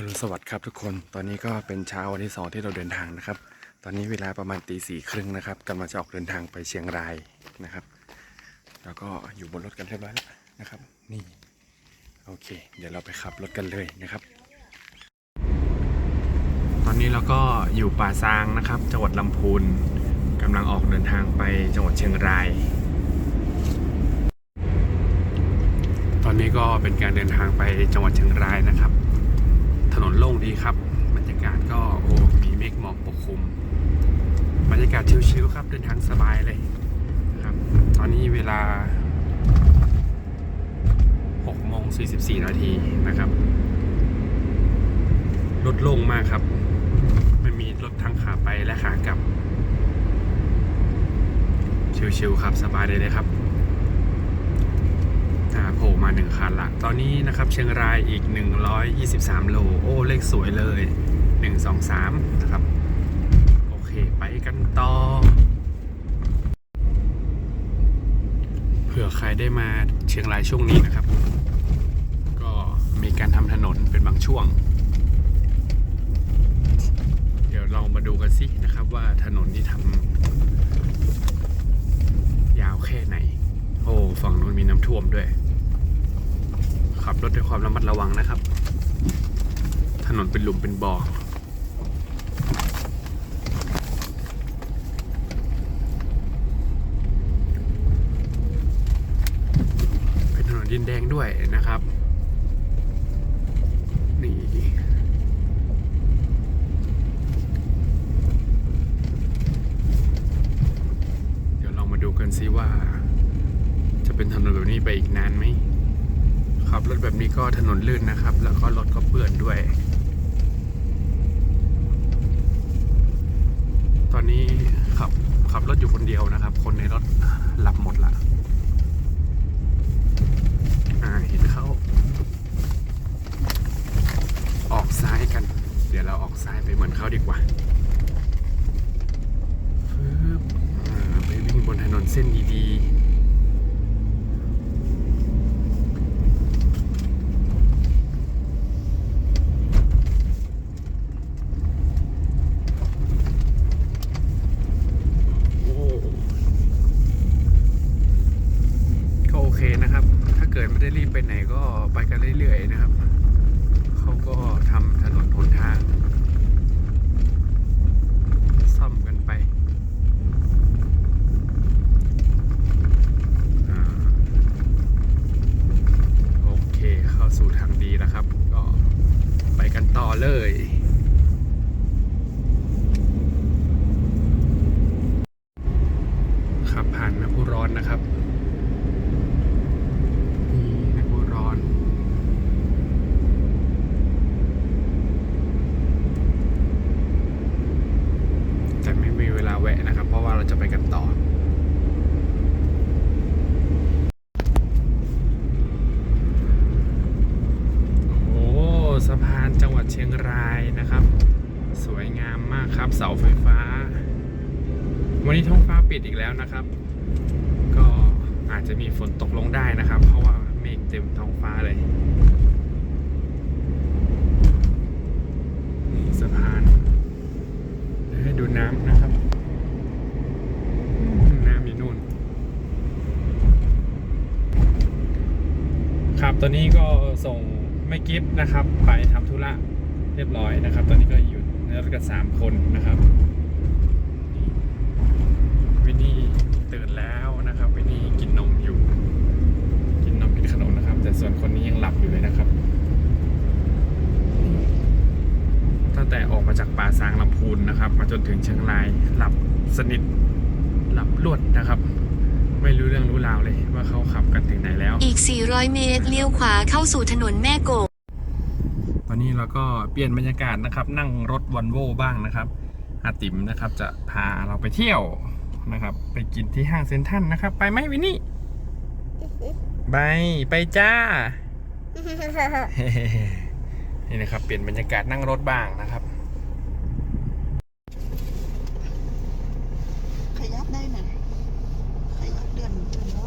อรุณสวัสดิ์ครับทุกคน ตอนนี้ก็เป็นเช้าวันที่สองที่เราเดินทางนะครับ ตอนนี้เวลาประมาณตีสี่ครึ่งนะครับกำลังจะออกเดินทางไปเชียงรายนะครับ แล้วก็อยู่บนรถกันเรียบร้อยแล้วนะครับ นี่ โอเค เดี๋ยวเราไปขับรถกันเลยนะครับ ตอนนี้เราก็อยู่ป่าซางนะครับ จังหวัดลำพูนกำลังออกเดินทางไปจังหวัดเชียงราย ตอนนี้ก็เป็นการเดินทางไปจังหวัดเชียงรายนะครับ ถนนโล่งดีครับ บรรยากาศก็โอ้มีเมฆหมอกปกคลุม บรรยากาศชิลๆครับ เดินทางสบายเลยนะครับ ตอนนี้เวลา6โมง44 นาทีนะครับ รถโล่งมากครับ ไม่มีรถทั้งขาไปและขากลับ ชิลๆครับ สบายเลยเลยครับ โผล่มาหนึ่งคันละตอนนี้นะครับเชียงรายอีก 123 โล โอ้ เลขสวยเลย 1 2 3 นะครับ โอเคไปกันต่อ เผื่อใครได้มาเชียงรายช่วงนี้นะครับ ก็มีการทำถนนเป็นบางช่วง เดี๋ยวเรามาดูกันสินะครับว่าถนนที่ทำยาวแค่ไหน โอ้ ฝั่งนู้นมีน้ำท่วมด้วย ขับรถด้วยความระมัดระวังนะครับ ถนนเป็นหลุมเป็นบ่อเป็นถนนดินแดงด้วยนะครับ นี่เดี๋ยวลองมาดูกันซิว่า จะเป็นถนนแบบนี้ไปอีกนานไหม ขับรถแบบนี้ก็ถนนลื่นนะครับ แล้วก็รถก็เปื้อนด้วย ตอนนี้ขับขับรถอยู่คนเดียวนะครับ คนในรถหลับหมดละอ่าเห็นเขาออกซ้ายกัน เดี๋ยวเราออกซ้ายไปเหมือนเขาดีกว่าฟึบไปวิ่งบนถนนเส้นดีๆ โอ้ก็โอเคนะครับ ถ้าเกิดไม่ได้รีบไปไหนก็ไปกันเรื่อยๆนะครับ เขาก็ทำถนนหนทาง ซ่อมกันไปอ่าโอเค เข้าสู่ทางดีแล้วครับ ก็ไปกันต่อเลย ขับผ่านน้ำพุร้อนนะครับ นี่น้ำพุร้อน แต่ไม่มีเวลาแวะนะครับ เพราะว่าเราจะไปกันต่อ โอ้สะพานจังหวัดเชียงรายนะครับ สวยงามมากครับ เสาไฟฟ้า วันนี้ท้องฟ้าปิดอีกแล้วนะครับ ก็อาจจะมีฝนตกลงได้นะครับ เพราะว่าเมฆเต็มท้องฟ้าเลยนี่สะพานเดี๋ยวให้ดูน้ำนะครับอืมน้ำอยู่นู่น ครับต อนนี้ก็ส่งไม่กิฟต์นะครับ ไปทำธุระเรียบร้อยนะครับ ตอนนี้ก็อยู่ในรถกันสามคนนะครับวินนี่ตื่นแล้วนะครับวินนี่กินนมอยู่ กินนมกินขนมนะครับ แต่ส่วนคนนี้ยังหลับอยู่เลยนะครับตั้งแต่ออกมาจากป่าซางลำพูนนะครับ มาจนถึงเชียงรายหลับสนิทหลับลวดนะครับ ไม่รู้เรื่องรู้ราวเลยว่าเขาขับกันถึงไหนแล้ว อีก 400 เมตรเลี้ยวขวาเข้าสู่ถนนแม่โกะตอนนี้เราก็เปลี่ยนบรรยากาศนะครับ นั่งรถวันโวบ้างนะครับอาติ๋มนะครับจะพาเราไปเที่ยวนะครับ ไปกินที่ห้างเซ็นทรัลนะครับ ไปไหมวินนี่ไปไปจ้า นี่นะครับเปลี่ยนบรรยากาศนั่งรถบ้างนะครับ ขยับได้น่ะขยับเดือนเดือนแล้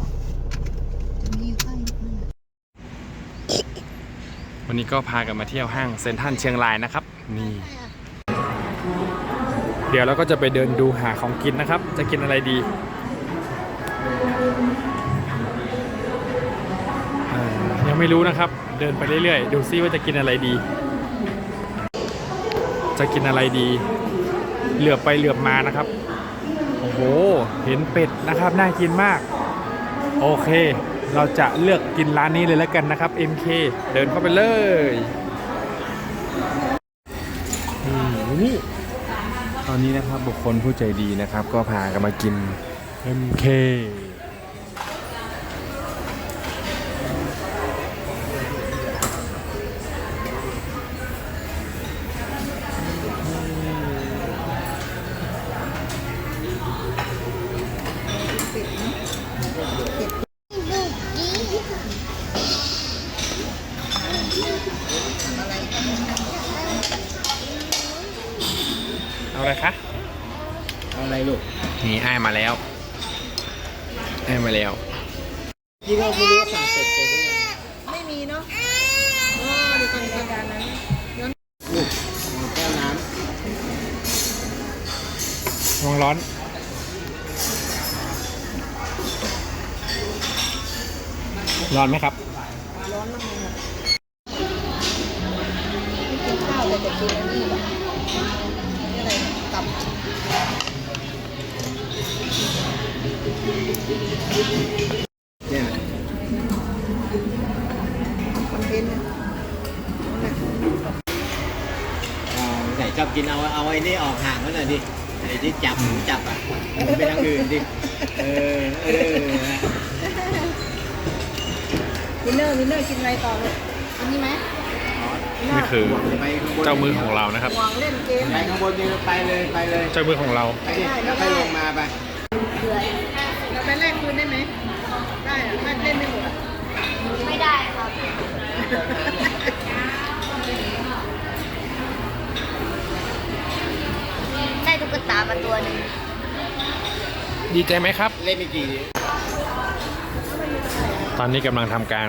วจะมีอยู่ข้างนิดนึงอะวันวันนี้ก็พากันมาเที่ยวห้างเซ็นทรัลเชียงรายนะครับ นี่ เดี๋ยวเราก็จะไปเดินดูหาของกินนะครับ จะกินอะไรดีเอ่อยังไม่รู้นะครับ เดินไปเรื่อยๆ ดูซิว่าจะกินอะไรดี จะกินอะไรดี เหลือบไปเหลือบมานะครับ โอ้โห เห็นเป็ดนะครับ น่ากินมาก โอเค เราจะเลือกกินร้านนี้เลยแล้วกันนะครับ MK เดินเข้าไปเลยนี่ตอนนี้นะครับบุคคลผู้ใจดีนะครับ ก็พากันมากิน MK เอาอะไรคะ เอาอะไรลูก นี่ไอ้ายมาแล้วไอ้ายมาแล้วยี่ก็ไม่รู้ว่าสั่งเป็ดไปหรือยังไม่มีเนาะอ๋อเดี๋ยวก่อนรายการนั้นลูกเอาแก้วน้ร้อนร้อนร้อนไหมครับ ร้อนมากเลยค่ะไม่กินข้าวเลยแต่กินอันนี้แบบนี่อะไร ตับำเนี่ยคอนเทนต์เนี่ยนั่นน่ะเอาไหนชอบกินเอาเอาไอ้นี่ออกห่างไว้หน่อยดิไอ้ที่จับหมูจับอะมันเป็นทางอื่นดิเออเออวินเนอร์วินเนอร์กินอะไรต่อเลยอันนี้ไหม นี่คือไปข้างบนเจ้ามือของเรานะครับหวังเล่นเกมไปข้างบนนี่ไปเลยไปเลยเจ้ามือของเรา ไปดิแล้วค่อยลงมาไปเราไปแลกคืนได้ไหมได้อะแลกเล่นไม่หมดอะไม่ได้ครับได้ตุ๊กตามาตัวหนึ่งดีใจไหมครับ เล่นไม่กี่ตอนนี้กำลังทำการ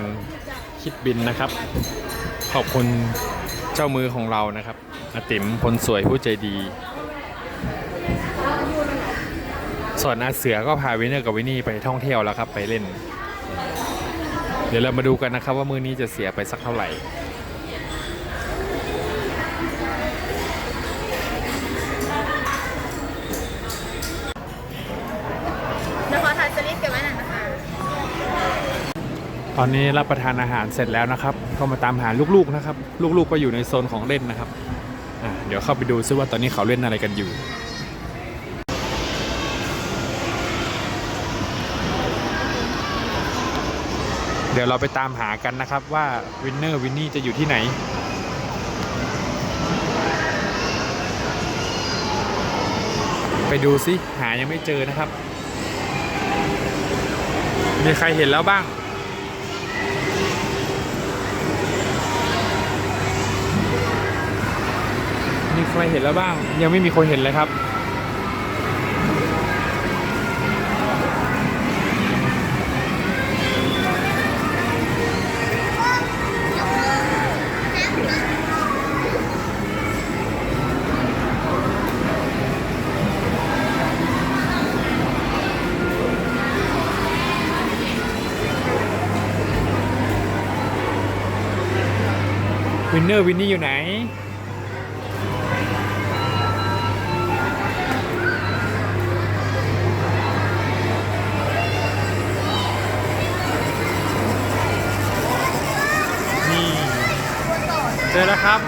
คิดบินนะครับ ขอบคุณเจ้ามือของเรานะครับอาติ๋มคนสวยผู้ใจดี ส่วนอาเสือก็พาวินเนอร์กับวินนี่ไปท่องเที่ยวแล้วครับไปเล่น เดี๋ยวเรามาดูกันนะครับว่ามือนี้จะเสียไปสักเท่าไหร่ ตอนนี้รับประทานอาหารเสร็จแล้วนะครับ ก็มาตามหาลูกๆนะครับ ลูกๆก็อยู่ในโซนของเล่นนะครับเดี๋ยวเข้าไปดูซิว่าตอนนี้เขาเล่นอะไรกันอยู่ เดี๋ยวเราไปตามหากันนะครับว่าวินเนอร์วินนี่จะอยู่ที่ไหนไปดูซิหายังไม่เจอนะครับ มีใครเห็นแล้วบ้าง มีใครเห็นแล้วบ้าง ยังไม่มีคนเห็นเลยครับ วินเนอร์วินนี่อยู่ไหน จอแล้วครับ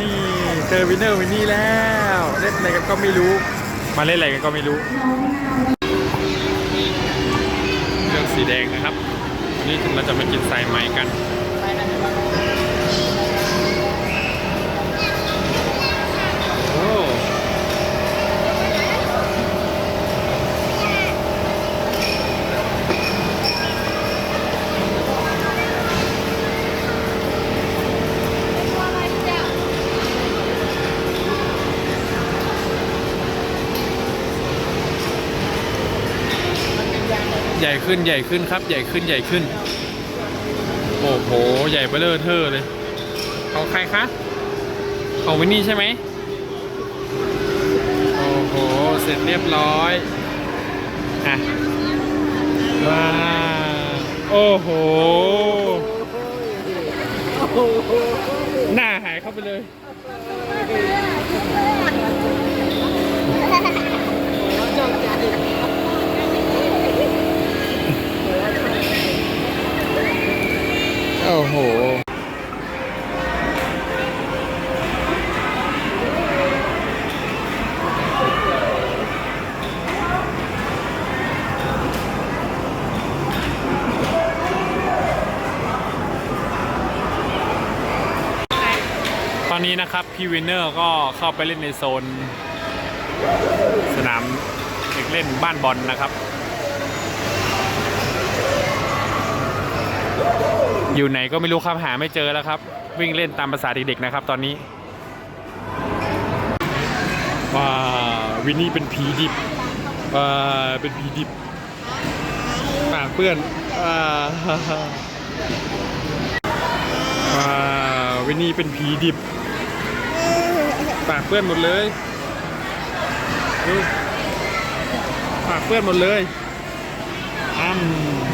นี่เจอวินเนอร์วินนี่แล้ว เล่นอะไรกันก็ไม่รู้ มาเล่นอะไรกันก็ไม่รู้เรื่องสีแดงนะครับวันนี้เราจะมากินสายไหมกัน ใหญ่ขึ้นใหญ่ขึ้นครับ ใหญ่ขึ้นใหญ่ขึ้น โอ้โห ใหญ่เบ้อเลอเทอเลย ของใครคะ ของวินนี่ใช่ไหมโอ้โห เสร็จเรียบร้อย อะ ว้าโอ้โห หน้าหายเข้าไปเลย โอ้โห ตอ นะครับพี่วินเนอร์ก็เข้าไปเล่นในโซน สนามเด็กเล่นบ้านบอลนะครับ อยู่ไหนก็ไม่รู้ครับหาไม่เจอแล้วครับ วิ่งเล่นตามภาษาเด็กๆนะครับตอนนี้ว้าวินนี่เป็นผีดิบว้าเป็นผีดิบปากเปื้อนว้าว้าวินนี่เป็นผีดิบ ปากเปื้อนหมดเลยดูปากเปื้อนหมดเลยอ้ำ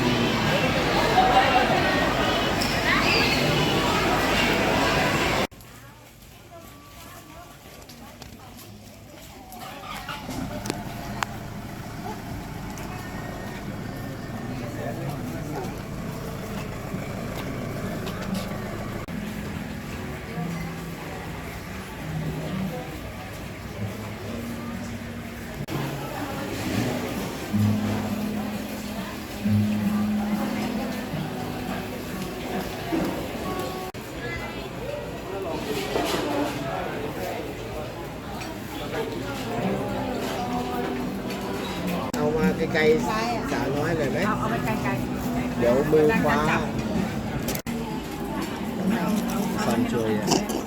ซอมช่วยอะ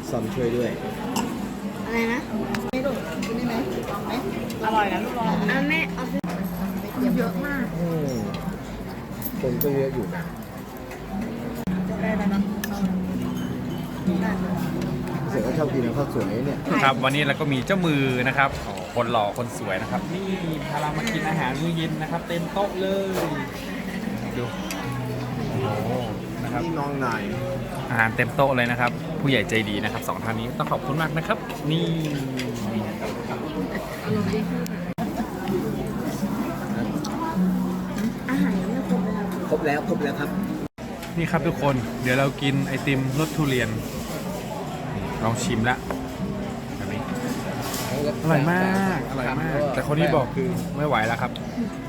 ซอมช่วยด้วย อะไรนะๆไม่ลูกกินได้ไหมลองไหมอร่อยนะลูกลองเอาแม่เอาซื้อเยอะมากอืมคนก็เยอะอยู่นะได้แล้วเนาะได้เสือก็ชอบกินข้าวสวยเนี่ยครับวันนี้เราก็มีเจ้ามือนะครับอ๋อคนหล่อคนสวยนะครับ นี่พาเรามากินอาหารมื้อเย็นนะครับ เต็มโต๊ะเลยดูโอ้โห นะครับ นี่น้องนายอาหารเต็มโต๊ะเลยนะครับ ผู้ใหญ่ใจดีนะครับสองท่านนี้ต้องขอบคุณมากนะครับ นี่อาหารยังไม่ครบเลยครับครบแล้วครบแล้วครับ นี่ครับทุกคน เดี๋ยวเรากินไอติมรสทุเรียน ลองชิมละแบบนี้อร่อยมาก อร่อยมาก แต่คนที่บอกคือไม่ไหวแล้วครับ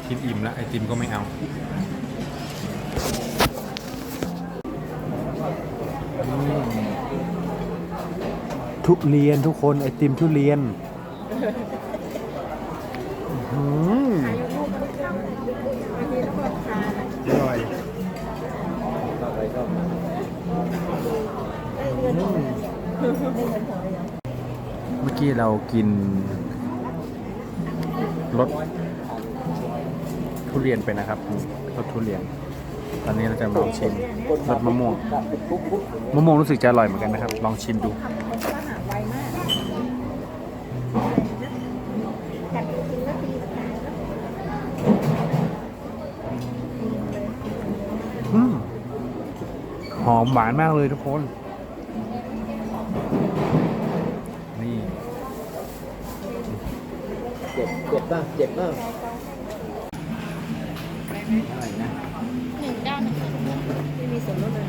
กินอิ่มแล้วไอติมก็ไม่เอา ทุเรียนทุกคนไอติมทุเรียนอร่อยเมื่อกี้เรากินรสทุเรียนไปนะครับรสทุเรียน ตอนนี้เราจะลองชิมรสมะม่วงมะม่วงรู้สึกจะอร่อยเหมือนกันนะครับ ลองชิมดู อมหวานมากเลยทุกคน นี่เจ็บเจ็บป่ะเจ็บป่ะหนึ่งเก้าหนึ่งไม่มีส่วนลดเลย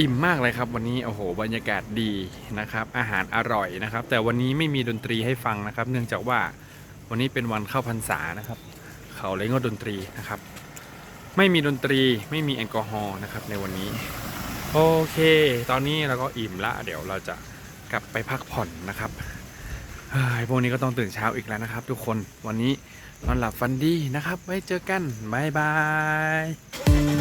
อิ่มมากเลยครับวันนี้โอ้โหบรรยากาศดีนะครับ อาหารอร่อยนะครับ แต่วันนี้ไม่มีดนตรีให้ฟังนะครับ เนื่องจากว่า วันนี้เป็นวันเข้าพรรษานะครับ เขาเลยงดดนตรีนะครับ ไม่มีดนตรีไม่มีแอลกอฮอล์นะครับในวันนี้ โอเค ตอนนี้เราก็อิ่มละ เดี๋ยวเราจะกลับไปพักผ่อนนะครับเฮ้พวกนี้ก็ต้องตื่นเช้าอีกแล้วนะครับ ทุกคนวันนี้นอนหลับฝันดีนะครับ ไว้เจอกัน บ๊ายบาย